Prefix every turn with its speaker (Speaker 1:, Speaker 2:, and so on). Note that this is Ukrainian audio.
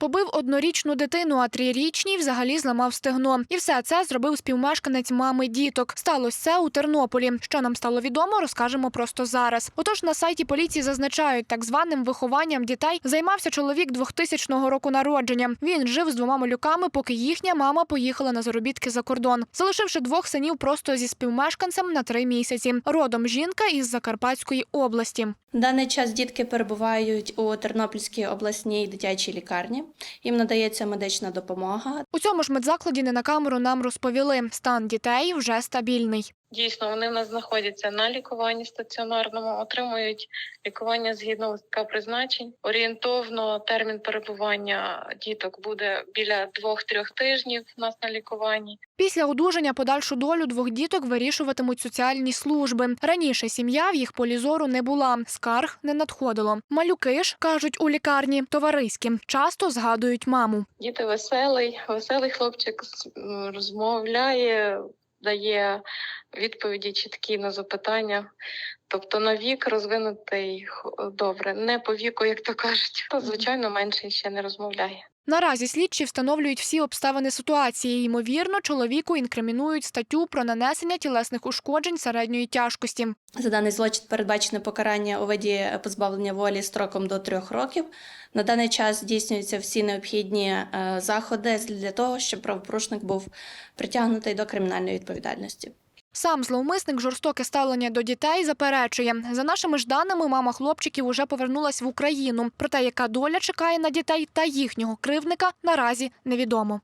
Speaker 1: Побив однорічну дитину, а трирічній взагалі зламав стегно. І все це зробив співмешканець мами діток. Сталося це у Тернополі. Що нам стало відомо, розкажемо просто зараз. Отож, на сайті поліції зазначають, так званим вихованням дітей займався чоловік 2000 року народження. Він жив з двома малюками, поки їхня мама поїхала на заробітки за кордон, залишивши двох синів просто зі співмешканцем на три місяці. Родом жінка із Закарпатської області.
Speaker 2: В даний час дітки перебувають у Тернопільській обласній дитячій лікарні. Їм надається медична допомога.
Speaker 1: У цьому ж медзакладі не на камеру нам розповіли, стан дітей вже стабільний.
Speaker 3: Дійсно, вони в нас знаходяться на лікуванні стаціонарному, отримують лікування згідно листка призначень. Орієнтовно термін перебування діток буде біля двох-трьох тижнів у нас на лікуванні.
Speaker 1: Після одужання подальшу долю двох діток вирішуватимуть соціальні служби. Раніше сім'я в їх полі зору не була, скарг не надходило. Малюки ж кажуть у лікарні товариські, часто згадують маму.
Speaker 3: Діти веселий, веселий хлопчик розмовляє, дає відповіді чіткі на запитання. Тобто на вік розвинутий добре, не по віку, як то кажуть. То звичайно менший ще не розмовляє.
Speaker 1: Наразі слідчі встановлюють всі обставини ситуації. Ймовірно, чоловіку інкримінують статтю про нанесення тілесних ушкоджень середньої тяжкості.
Speaker 2: За даний злочин передбачене покарання у виді позбавлення волі строком до трьох років. На даний час здійснюються всі необхідні е, заходи для того, щоб правопорушник був притягнутий до кримінальної відповідальності.
Speaker 1: Сам зловмисник жорстоке ставлення до дітей заперечує. За нашими ж даними, мама хлопчиків уже повернулась в Україну. Проте, яка доля чекає на дітей та їхнього кривника, наразі невідомо.